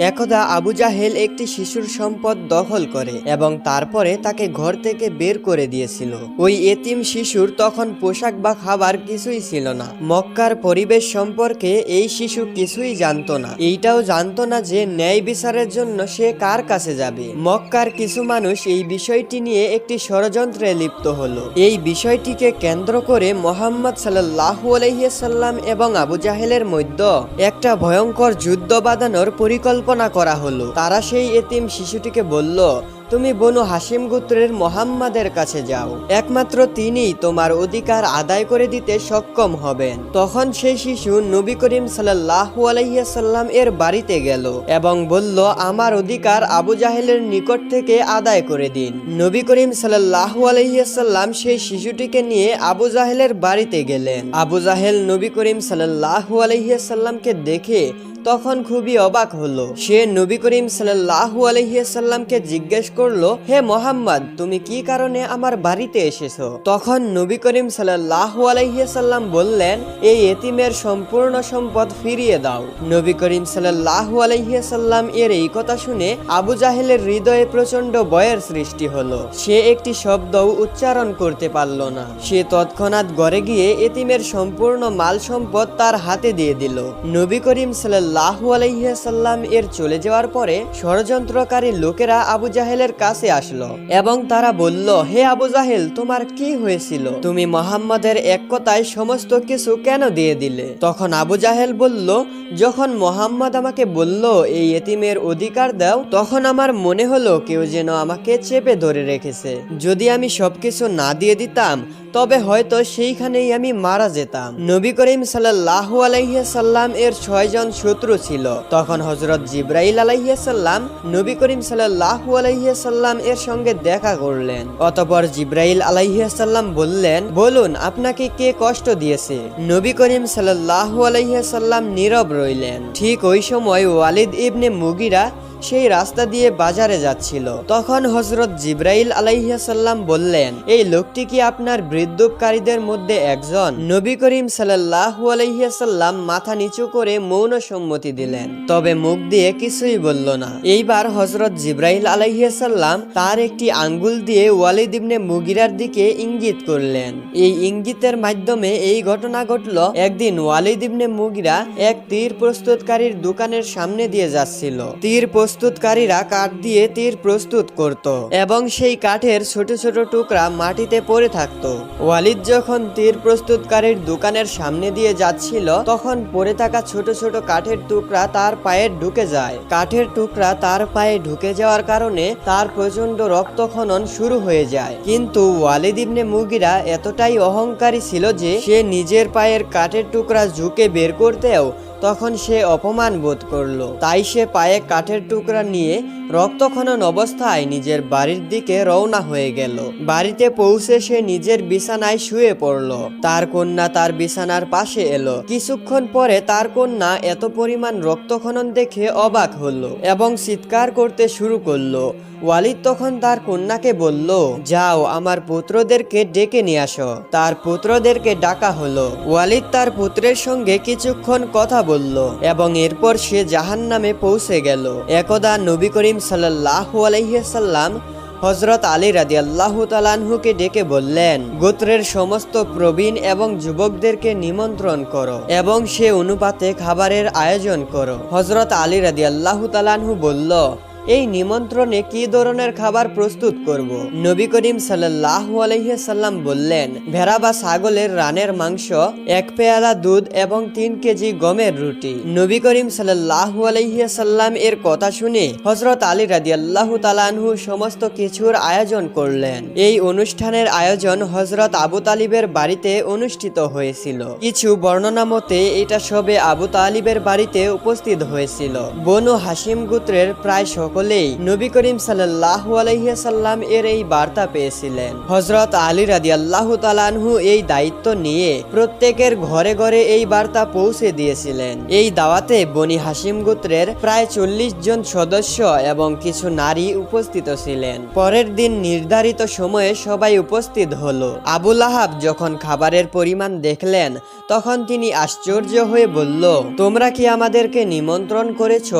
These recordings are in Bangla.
একদা আবু জাহেল একটি শিশুর সম্পদ দখল করে এবং তারপরে তাকে ঘর থেকে বের করে দিয়েছিল। ওই এতিম শিশুর তখন পোশাক বা খাবার কিছুই ছিল না। মক্কার পরিবেশ সম্পর্কে এই শিশু কিছুই জানতো না। এইটাও জানতো না যে ন্যায় বিচারের জন্য সে কার কাছে যাবে। মক্কার কিছু মানুষ এই বিষয়টি নিয়ে একটি ষড়যন্ত্রে লিপ্ত হলো। এই বিষয়টিকে কেন্দ্র করে মোহাম্মদ সাল্লাহু আলহিসাল্লাম এবং আবু জাহেলের মধ্যে একটা ভয়ঙ্কর যুদ্ধ বাঁধানোর পরিকল্পনা করা হলো। তারা সেই এতিম শিশুটিকে বলল, তুমি বনু হাসিম গোত্রের মোহাম্মদের কাছে যাও। একমাত্র তিনিই তোমার অধিকার আদায় করে দিতে সক্ষম হবেন। তখন সেই শিশু নবী করিম আলাইসাল্লাম এর বাড়িতে গেল এবং বলল, আমার অধিকার আবু জাহেলের নিকট থেকে আদায় করে দিন। নবী করিম সাল্লাহু আলাইসাল্লাম সেই শিশুটিকে নিয়ে আবু জাহেলের বাড়িতে গেলেন। আবু জাহেল নবী করিম সাল্লাহু আলাইসাল্লামকে দেখে তখন খুবই অবাক হলো। সে নবী করিম সাল্লাহু আলহিসাল্লামকে জিজ্ঞেস করল, হে মোহাম্মদ, তুমি কি কারণে আমার বাড়িতে এসেছ? তখন নবী করিম সাল্লাহু আলহিসাল্লাম বললেন, এই এতিমের সম্পূর্ণ সম্পদ ফিরিয়ে দাও। নবী করিম সাল্লাহু আলহিসাল্লাম এর এই কথা শুনে আবু জাহেলের হৃদয়ে প্রচণ্ড বয়ের সৃষ্টি হলো। সে একটি শব্দও উচ্চারণ করতে পারল না। সে তৎক্ষণাৎ গড়ে গিয়ে এতিমের সম্পূর্ণ মাল সম্পদ তার হাতে দিয়ে দিল। নবী করিম সাল্লাহু আলাইসাল্লাম এর চলে যাওয়ার পরে ষড়যন্ত্রকারী লোকেরা আবু জাহেলের কাছে আসলো এবং তারা বলল, হে আবু জাহেল, তোমার কি হয়েছিল? তুমি মোহাম্মদের এক কথায় সমস্ত কিছু কেন দিয়ে দিলে? তখন আবু জাহেল বলল, যখন মোহাম্মদ আমাকে বলল, এই এতিমের অধিকার দাও, তখন আমার মনে হলো কেউ যেন আমাকে চেপে ধরে রেখেছে। যদি আমি সবকিছু না দিয়ে দিতাম, তবে হয়তো সেইখানেই আমি মারা যেতাম। নবী করিম সাল্লাহু আলাইসাল্লাম এর ছয়জন শত্রু ছিল। তখন হজরত জিব্রাইল আলাইসাল্লাম নবী করিম সাল্লাহু আলাইসাল্লাম এর সঙ্গে দেখা করলেন। অতপর জিব্রাইল আলাইসাল্লাম বললেন, বলুন, আপনাকে কে কষ্ট দিয়েছে? নবী করিম সাল্লাহু আলাইসাল্লাম নীরব রইলেন। ঠিক ওই সময় ওয়ালিদ ইবনে মুগিরা সেই রাস্তা দিয়ে বাজারে যাচ্ছিল। তখন হজরত জিব্রাইল আলাইহাসাল্লাম বললেন, এই লোকটি কি আপনার বৃদ্ধকারীদের মধ্যে একজন? নবী করিম সাল্লাহু আলাইহাসাল্লাম মাথা নিচু করে মৌন সম্মতি দিলেন। তবে মুখ দিয়ে কিছুই বলল না। এইবার হজরত জিব্রাইল আলাইহাসাল্লাম তার একটি আঙ্গুল দিয়ে ওয়ালিদ ইবনে মুগিরার দিকে ইঙ্গিত করলেন। এই ইঙ্গিতের মাধ্যমে এই ঘটনা ঘটল। একদিন ওয়ালিদ ইবনে মুগিরা এক তীর প্রস্তুতকারীর দোকানের সামনে দিয়ে যাচ্ছিল। তীর প্রস্তুতকারীরা কাঠ দিয়ে তীর প্রস্তুত করত এবং সেই কাঠের ছোট ছোট টুকরা মাটিতে পড়ে থাকতো। ওয়ালিদ যখন তীর প্রস্তুতকারীর দোকানের সামনে দিয়ে যাচ্ছিল, তখন পড়ে থাকা ছোট ছোট কাঠের টুকরা তার পায়ে ঢুকে যায়। কাঠের টুকরা তার পায়ে ঢুকে যাওয়ার কারণে তার প্রচণ্ড রক্তক্ষরণ শুরু হয়ে যায়। কিন্তু ওয়ালিদ ইবনে মুগিরা এতটাই অহংকারী ছিল যে, সে নিজের পায়ের কাঠের টুকরা ঝুঁকে বের করতেও তখন সে অপমান বোধ করল। তাই সে পায়ে কাঠের টুকরা নিয়ে রক্তক্ষরণ অবস্থায় নিজের বাড়ির দিকে রওনা হয়ে গেল। বাড়িতে পৌঁছে সে নিজের বিছানায় শুয়ে পড়ল। তার কন্যা তার বিছানার পাশে এলো। কিছুক্ষণ পরে তার কন্যা এত পরিমাণ রক্তক্ষরণ দেখে অবাক হলো এবং চিৎকার করতে শুরু করল। ওয়ালিদ তখন তার কন্যাকে বলল, যাও, আমার পুত্রদেরকে ডেকে নিয়ে আসো। তার পুত্রদেরকে ডাকা হলো। ওয়ালিদ তার পুত্রের সঙ্গে কিছুক্ষণ কথা বলল এবং এরপর সে জাহান নামে পৌঁছে গেল। একদা নবী করিম সাল্লাহু হজরত আলী রাজি আল্লাহ তালানহুকে ডেকে বললেন, গোত্রের সমস্ত প্রবীণ এবং যুবকদেরকে নিমন্ত্রণ করো এবং সে অনুপাতে খাবারের আয়োজন করো। হজরত আলী রাজি আল্লাহ তালানহু বলল এই নিমন্ত্রণে কি ধরনের খাবার প্রস্তুত করব। নবী করিম সাল্লাহ বললেন, ভেড়া বা ছাগলের রানের মাংস, এক পেয়ালা দুধ এবং তিন কেজি গমের রুটি। নবী করিম সাল্লাহ এর কথা শুনে হজরত আলী রাজি আল্লাহ তালানহু সমস্ত কিছুর আয়োজন করলেন। এই অনুষ্ঠানের আয়োজন হজরত আবু তালিবের বাড়িতে অনুষ্ঠিত হয়েছিল। কিছু বর্ণনা মতে, এটা সবে আবু তালিবের বাড়িতে উপস্থিত হয়েছিল। বনু হাসিম গোত্রের প্রায় সকলেই নবী করিম সাল্লাহ আলহিহাসাল্লাম এর এই বার্তা পেয়েছিলেন। হজরত আলী রাদি আল্লাহ তালানহু এই দায়িত্ব নিয়ে প্রত্যেকের ঘরে ঘরে এই বার্তা পৌঁছে দিয়েছিলেন। এই দাওয়াতে বনি হাসিম গোত্রের প্রায় চল্লিশ জন সদস্য এবং কিছু নারী উপস্থিত ছিলেন। পরের দিন নির্ধারিত সময়ে সবাই উপস্থিত হলো। আবুল আহাব যখন খাবারের পরিমাণ দেখলেন, তখন তিনি আশ্চর্য হয়ে বলল, তোমরা কি আমাদেরকে নিমন্ত্রণ করেছ?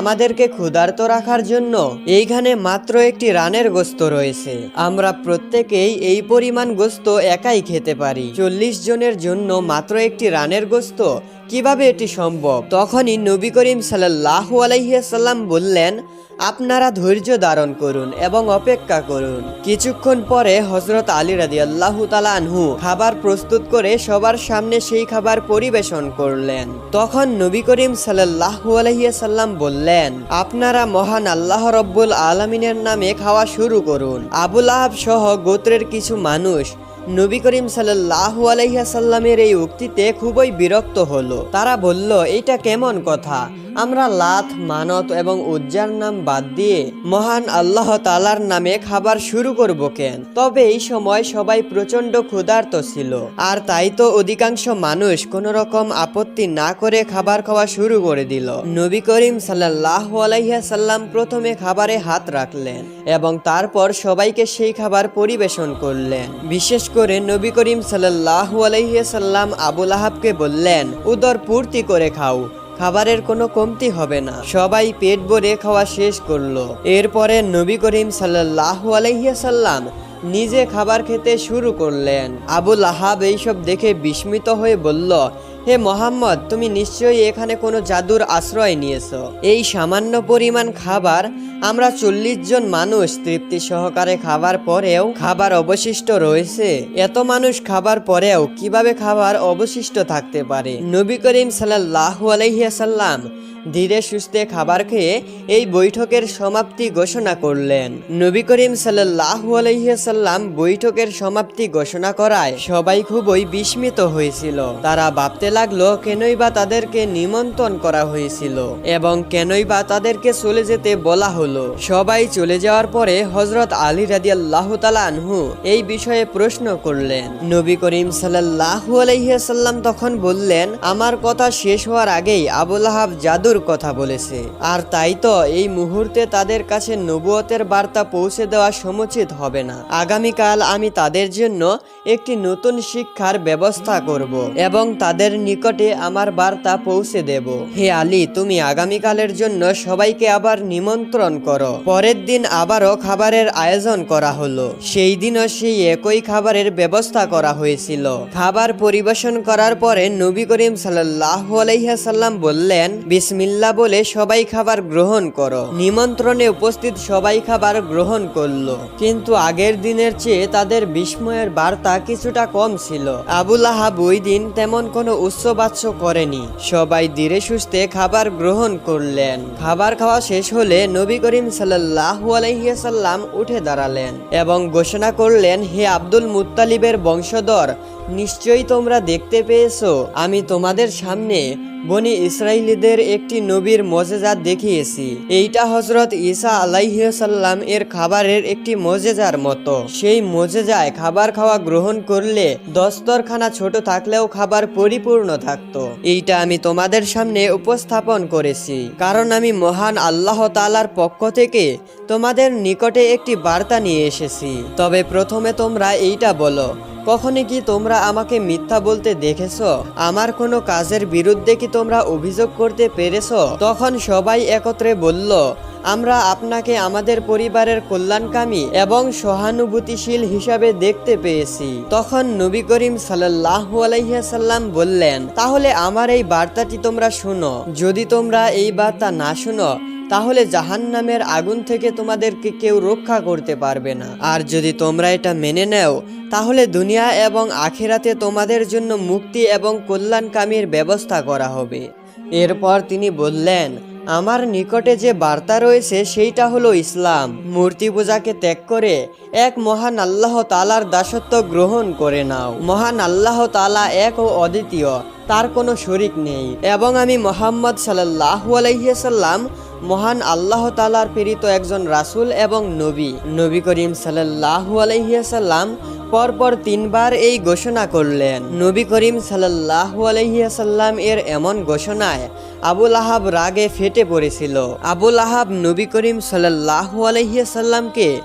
আমাদেরকে ক্ষুধার্ত রাখার জন্য এইখানে মাত্র একটি রানের গোস্ত রয়েছে। আমরা প্রত্যেকেই এই পরিমাণ গোস্ত একাই খেতে পারি। চল্লিশ জনের জন্য মাত্র একটি রানের গোস্ত, কীভাবে এটি সম্ভব? তখনই নবী করিম সাল্লাহ আলাইসাল্লাম বললেন আপনারা ধৈর্য ধারণ করুন এবং অপেক্ষা করুন। কিছুক্ষণ পরে হজরত আলী রাদি আল্লাহ আনহু খাবার প্রস্তুত করে সবার সামনে সেই খাবার পরিবেশন করলেন। তখন নবী করিম সাল্লাহ আলহিয়াসাল্লাম বললেন, আপনারা মহান আল্লাহ রব্বুল আলমিনের নামে খাওয়া শুরু করুন। আবুল আহাব সহ গোত্রের কিছু মানুষ নবী করিম সাল্লাহ আলাইসাল্লামের এই উক্তিতে খুবই বিরক্ত হলো। তারা বলল, এটা কেমন কথা? আমরা লাথ মানত এবং উজ্জার নাম বাদ দিয়ে মহান আল্লাহ তালার নামে খাবার শুরু করব কেন? তবে এই সময় সবাই প্রচণ্ড ক্ষুধার্ত ছিল। আর তাই তো অধিকাংশ মানুষ কোন রকম আপত্তি না করে খাবার খাওয়া শুরু করে দিল। নবী করিম সাল্লাহ আলাইসাল্লাম প্রথমে খাবারে হাত রাখলেন এবং তারপর সবাইকে সেই খাবার পরিবেশন করলেন। বিশেষ করে নবী করিম সাল্লাহ আলাইসাল্লাম আবুল আহাবকে বললেন, উদর পূর্তি করে খাও। খাবারের কোনো কমতি হবে না। সবাই পেট ভরে খাওয়া শেষ করল। এরপরে নবী করিম সাল্লাহ সাল্লাম নিজে খাবার খেতে শুরু করলেন। আবুল আহাব এইসব দেখে বিস্মিত হয়ে বলল হে মোহাম্মদ, তুমি নিশ্চয়ই এখানে কোনো জাদুর আশ্রয় নিয়েছ। এই সামান্য পরিমাণ খাবার আমরা চল্লিশ জন মানুষ তৃপ্তি সহকারে খাবার পরেও খাবার অবশিষ্ট রয়েছে। এত মানুষ খাবার পরেও কীভাবে খাবার অবশিষ্ট থাকতে পারে? নবী করিম সাল্লাহ আলাইসাল্লাম ধীরে সুস্থে খাবার খেয়ে এই বৈঠকের সমাপ্তি ঘোষণা করলেন। নবী করিম আলাইসাল্লাম বৈঠকের সমাপ্তি ঘোষণা করায় সবাই খুবই বিস্মিত হয়েছিল। তারা ভাবতে লাগল, কেনই বা তাদেরকে নিমন্ত্রণ করা হয়েছিল এবং কেনই বা তাদেরকে চলে যেতে বলা হলো। সবাই চলে যাওয়ার পরে হজরত আলী রাদি আল্লাহ আনহু এই বিষয়ে প্রশ্ন করলেন। নবী করিম সাল্লাহ আলাইসাল্লাম তখন বললেন, আমার কথা শেষ হওয়ার আগেই আবুল আহাব জাদুর কথা বলেছে। আর তাই তো এই মুহূর্তে তাদের কাছে নবুয়তের বার্তা পৌঁছে দেওয়া সমুচিত হবে না। আগামীকাল আমি তাদের জন্য একটি নতুন শিক্ষার ব্যবস্থা করব এবং তাদের নিকটে আমার বার্তা পৌঁছে দেব। হে আলী, তুমি আগামীকালের জন্য সবাইকে আবার নিমন্ত্রণ করো। পরের দিন আবারও খাবারের আয়োজন করা হলো। সেই দিনও সেই একই খাবারের ব্যবস্থা করা হয়েছিল। খাবার পরিবেশন করার পরে নবী করিম সাল্লাহ আলাইসাল্লাম বললেন বিসমিল্লা বলে সবাই খাবার গ্রহণ করো। নিমন্ত্রণে উপস্থিত সবাই খাবার গ্রহণ করল। কিন্তু আগের দিনের চেয়ে তাদের বিস্ময়ের বার্তা কিছুটা কম ছিল। আবুল আহাব ওই দিন তেমন কোনো উচ্চবাচ্য করেনি। সবাই ধীরে সুস্থে খাবার গ্রহণ করলেন। খাবার খাওয়া শেষ হলে নবী করিম সাল্লাহ আলাইসাল্লাম উঠে দাঁড়ালেন এবং ঘোষণা করলেন, হে আব্দুল মুত্তালিবের বংশধর নিশ্চয়ই তোমরা দেখতে পেয়েছ। আমি তোমাদের সামনে বনি ইসরায়েলিদের একটি নবীর মজেজা দেখিয়েছি। এইটা হজরত ঈসা আলাইসাল্লাম এর খাবারের একটি মজেজার মতো। সেই মজেজায় খাবার খাওয়া গ্রহণ করলে দস্তরখানা ছোট থাকলেও খাবার পরিপূর্ণ থাকত। এইটা আমি তোমাদের সামনে উপস্থাপন করেছি। কারণ আমি মহান আল্লাহ তালার পক্ষ থেকে তোমাদের নিকটে একটি বার্তা নিয়ে এসেছি। তবে প্রথমে তোমরা এইটা বলো কখনই কি তোমরা আমাকে মিথ্যা বলতে দেখেছ? আমার কোনো কাজের বিরুদ্ধে কি তোমরা অভিযোগ করতে পেরেছ? তখন সবাই একত্রে বলল, আমরা আপনাকে আমাদের পরিবারের কল্যাণকামী এবং সহানুভূতিশীল হিসাবে দেখতে পেয়েছি। তখন নবী করিম আলাইসাল্লাম বললেন, তাহলে আমার এই বার্তাটি তোমরা শুনো। যদি তোমরা এই বার্তা না শুনো তাহলে জাহান্নামের আগুন থেকে তোমাদেরকে কেউ রক্ষা করতে পারবে না। আর যদি তোমরা এটা মেনে নেও, তাহলে দুনিয়া এবং আখেরাতে তোমাদের জন্য মুক্তি এবং কল্যাণকামীর ব্যবস্থা করা হবে। এরপর তিনি বললেন, আমার নিকটে যে বার্তা রয়েছে, সেইটা হলো ইসলাম। মূর্তি পূজাকে ত্যাগ করে এক মহান আল্লাহ তালার দাসত্ব গ্রহণ করে নাও। মহান আল্লাহ তালা এক ও অদ্বিতীয়, তার কোনো শরিক নেই। এবং আমি মোহাম্মদ সাল্লাহ আলাইসাল্লাম মহান আল্লাহ তালার প্রেরিত একজন রাসূল এবং নবী। নবী করিম সাল্লাল্লাহু আলাইহিয়াসাল্লাম পরপর তিনবার এই ঘোষণা করলেন। নবী করিম সাল্লাল্লাহু আলাইহিয়াসাল্লাম এর এমন ঘোষণায় আবুল আহাব রাগে ফেটে পড়েছিল। আবুল আহাব নবী করিম সাল্লাল্লাহু আলাইহিয়াসাল্লামকে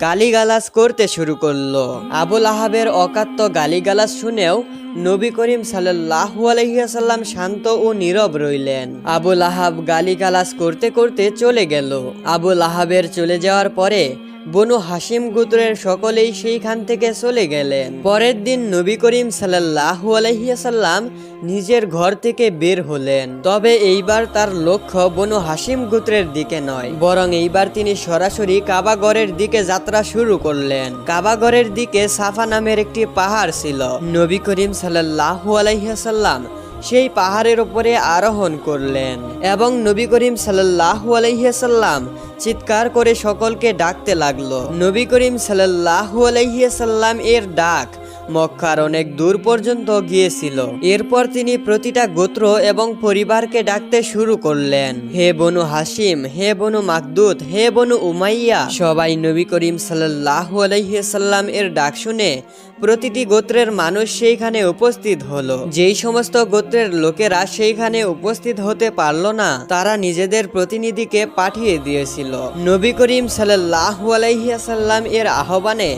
গালিগালাজ করতে শুরু করল। আবুল আহাবের অকাত্য গালিগালাজ শুনেও নবী করিম সাল্লাল্লাহু আলাইহিয়াসাল্লাম শান্ত ও নীরব রইলেন। আবুল আহাব গালিগালাজ করতে করতে চলে গেল। আবুল আহাবের চলে যাওয়ার পরে বনু হাসিম গোত্রের সকলেই সেইখান থেকে চলে গেলেন। পরের দিন নবী করিম সাল্লাল্লাহু আলাইহিয়াসাল্লাম নিজের ঘর থেকে বের হলেন। তবে এইবার তার লক্ষ্য বনু হাসিম গোত্রের দিকে নয়। বরং এইবার তিনি সরাসরি কাবাগরের দিকে যাত্রা শুরু করলেন। কাবাগরের দিকে সাফা নামের একটি পাহাড় ছিল। নবী করিম আলাইহিয়াসাল্লাম সেই পাহাড়ের উপরে আরোহণ করলেন এবং নবী করিম সাল্লাল্লাহু আলাইহিয়াসাল্লাম চিৎকার করে সকলকে ডাকতে লাগল। নবী করিম সাল্লাল্লাহু আলাইহিয়াসাল্লাম এর ডাক মক্কার অনেক দূর পর্যন্ত গিয়েছিল। এরপর তিনি প্রতিটা গোত্র এবং পরিবারকে ডাকতে শুরু করলেন। হে বনু হাসিম হে বনু মাকদুত হে বনু উমাইয়া, সবাই নবী করিম সাল্লাল্লাহু আলাইহিসাল্লাম এর ডাক শুনে প্রতিটি গোত্রের মানুষ সেইখানে উপস্থিত হলো। যেই সমস্ত গোত্রের লোকেরা সেইখানে উপস্থিত হতে পারল না, তারা নিজেদের প্রতিনিধিকে পাঠিয়ে দিয়েছিল। নবী করিম আলাইহিসাল্লাম এর আহ্বানে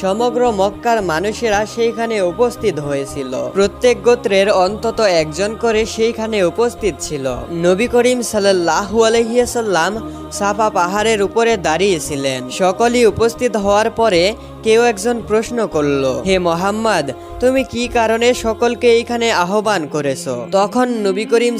সমগ্র মক্কার মানুষেরা সেইখানে উপস্থিত হয়েছিল। প্রত্যেক গোত্রের অন্তত একজন করে সেইখানে উপস্থিত ছিল। নবী করিম সাল্লাল্লাহু আলহিয়াসাল্লাম সাফা পাহাড়ের উপরে দাঁড়িয়েছিলেন। সকলেই উপস্থিত হওয়ার পরে কেউ একজন প্রশ্ন করল, হে মোহাম্মদ, তুমি কি কারণে সকলকে এইখানে আহ্বান করেছ? তখন নবী করিম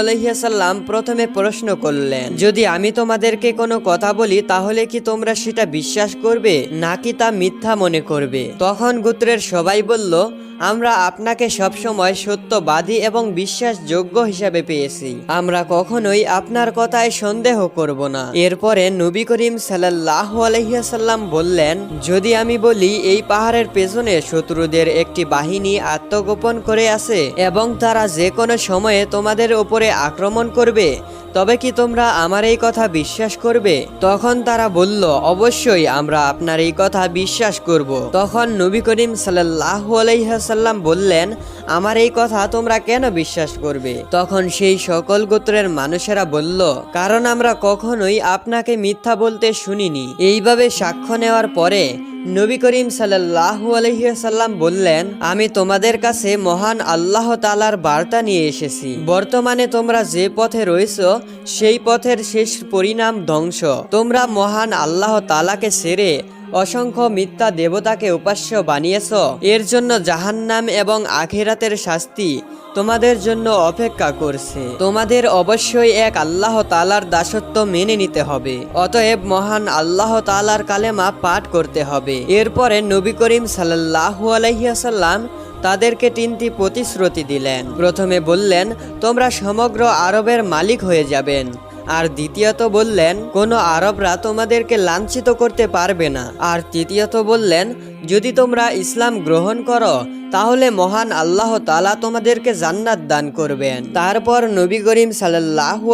আলহিয়াসাল্লাম প্রথমে প্রশ্ন করলেন, যদি আমি তোমাদেরকে কোনো কথা বলি, তাহলে কি তোমরা সেটা বিশ্বাস করবে, নাকি তা মিথ্যা মনে করবে? তখন গোত্রের সবাই বলল, আমরা আপনাকে সবসময় সত্যবাদী এবং বিশ্বাসযোগ্য হিসাবে পেয়েছি। আমরা কখনোই আপনার কথায় সন্দেহ করব না। এরপরে নবী করিম সাল্লাহ আলহিয়াসাল্লাম বললেন, যদি আমি বলি, এই পাহাড়ের পেছনে শত্রুদের একটি বাহিনী আত্মগোপন করে আছে এবং তারা যে কোনো সময়ে তোমাদের ওপরে আক্রমণ করবে তবে কি তোমরা আমার এই কথা বিশ্বাস করবে? তখন তারা বলল, অবশ্যই আমরা আপনার এই কথা বিশ্বাস করব। তখন নবী করিম সাল্লাহ আলাইহাসাল্লাম বললেন, আমার এই কথা তোমরা কেন বিশ্বাস করবে? তখন সেই সকল গোত্রের মানুষেরা বলল, কারণ আমরা কখনোই আপনাকে মিথ্যা বলতে শুনিনি। এইভাবে সাক্ষ্য নেওয়ার পরে নবী করিম সাল্লাহ আলহিয়াসাল্লাম বললেন, আমি তোমাদের কাছে মহান আল্লাহ তালার বার্তা নিয়ে এসেছি। বর্তমানে তোমরা যে পথে রয়েছ, সেই পথের শেষ পরিণাম ধ্বংস। তোমরা মহান আল্লাহ তালাকে ছেড়ে অসংখ্য মিথ্যা দেবতাকে উপাস্য বানিয়েছ। এর জন্য জাহান্নাম এবং আখেরাতের শাস্তি তোমাদের জন্য অপেক্ষা করছে। তোমাদের অবশ্যই এক আল্লাহ তালার দাসত্ব মেনে নিতে হবে। অতএব মহান আল্লাহ তালার কালেমা পাঠ করতে হবে। এরপরে নবী করিম সাল্লাহু আলহিয়াসাল্লাম তাদেরকে তিনটি প্রতিশ্রুতি দিলেন। প্রথমে বললেন, তোমরা সমগ্র আরবের মালিক হয়ে যাবেন। আর দ্বিতীয়ত বললেন কোনো আরবরা তোমাদেরকে লাঞ্ছিত করতে পারবে না। আর তৃতীয়ত বললেন যদি তোমরা ইসলাম গ্রহণ করো, তাহলে মহান আল্লাহ তালা তোমাদেরকে জান্নাত দান করবেন। তারপর নবী করিম সাল্লাহু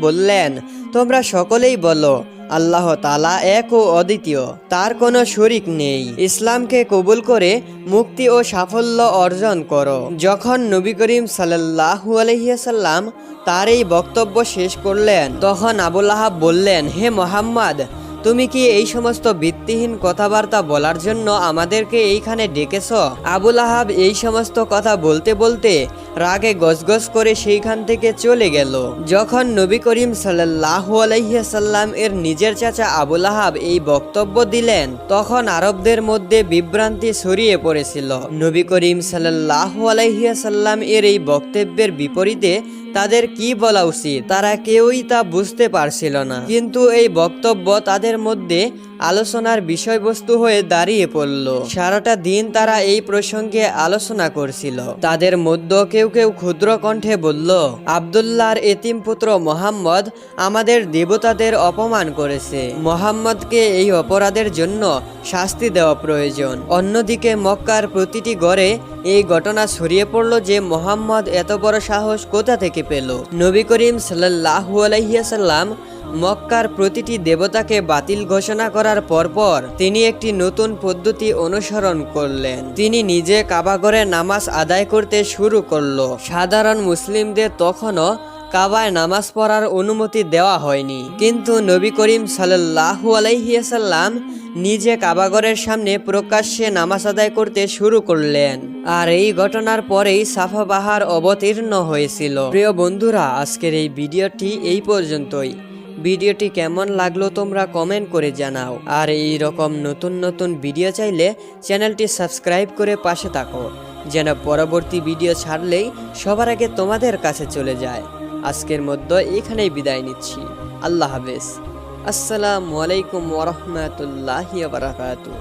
বললেন, তোমরা সকলেই বলো, আল্লাহ তালা এক ও অদ্বিতীয়, তার কোনো শরিক নেই। ইসলামকে কবুল করে মুক্তি ও সাফল্য অর্জন করো। যখন নবী করিম সাল্লাহু আলহিয়াসাল্লাম তার এই বক্তব্য শেষ করলেন, তখন আবুল আহাব বললেন, হে মোহাম্মদ তুমি কি এই সমস্ত ভিত্তিহীন কথাবার্তা বলার জন্য আমাদেরকে এইখানে ডেকেছ? আবুল আহাব এই সমস্ত কথা বলতে বলতে রাগে গজগজ করে সেইখান থেকে চলে গেল। যখন নবী করিম সাল্লাহু আলাইসাল্লাম এর নিজের চাচা আবুল আহাব এই বক্তব্য দিলেন, তখন আরবদের মধ্যে বিভ্রান্তি ছড়িয়ে পড়েছিল। নবী করিম সাল্লাহু আলাইসাল্লাম এর এই বক্তব্যের বিপরীতে তাদের কি বলা উচিত? তারা কেউই তা বুঝতে পারছিল না। কিন্তু এই বক্তব্য তাদের মধ্যে আলোচনার বিষয়বস্তু হয়ে দাঁড়িয়ে পড়ল। সারাটা দিন তারা এই প্রসঙ্গে আলোচনা করছিল। তাদের মধ্যে কেউ কেউ ক্ষুদ্র কণ্ঠে বলল, আবদুল্লাহর এতিম পুত্র মোহাম্মদ আমাদের দেবতাদের অপমান করেছে। মোহাম্মদকে এই অপরাধের জন্য শাস্তি দেওয়া প্রয়োজন। অন্যদিকে মক্কার প্রতিটি গড়ে এই ঘটনা ছড়িয়ে পড়ল যে মোহাম্মদ এত বড় সাহস কোথা থেকে পেল। নবী করিম সাল্লাহু আলাইসাল্লাম মক্কার প্রতিটি দেবতাকে বাতিল ঘোষণা করার পরপর তিনি একটি নতুন পদ্ধতি অনুসরণ করলেন। তিনি নিজে কাবাগরে নামাজ আদায় করতে শুরু করল। সাধারণ মুসলিমদের তখনও কাবায় নামাজ পড়ার অনুমতি দেওয়া হয়নি। কিন্তু নবী করিম সাল্লাহু আলাইসাল্লাম নিজে কাবাগরের সামনে প্রকাশ্যে নামাজ আদায় করতে শুরু করলেন। আর এই ঘটনার পরেই সাফা বাহার অবতীর্ণ হয়েছিল। প্রিয় বন্ধুরা, আজকের এই ভিডিওটি এই পর্যন্তই। ভিডিওটি কেমন লাগল তোমরা কমেন্ট করে জানাও। আর এই রকম নতুন নতুন ভিডিও চাইলে চ্যানেলটি সাবস্ক্রাইব করে পাশে থাকো, যেন পরবর্তী ভিডিও ছাড়লেই সবার আগে তোমাদের কাছে চলে যায়। আজকের মধ্যে এখানেই বিদায় নিচ্ছি। আল্লাহ হাফেজ। আসসালামু আলাইকুম ওরহমতুল্লাহি বারাকাতুহ।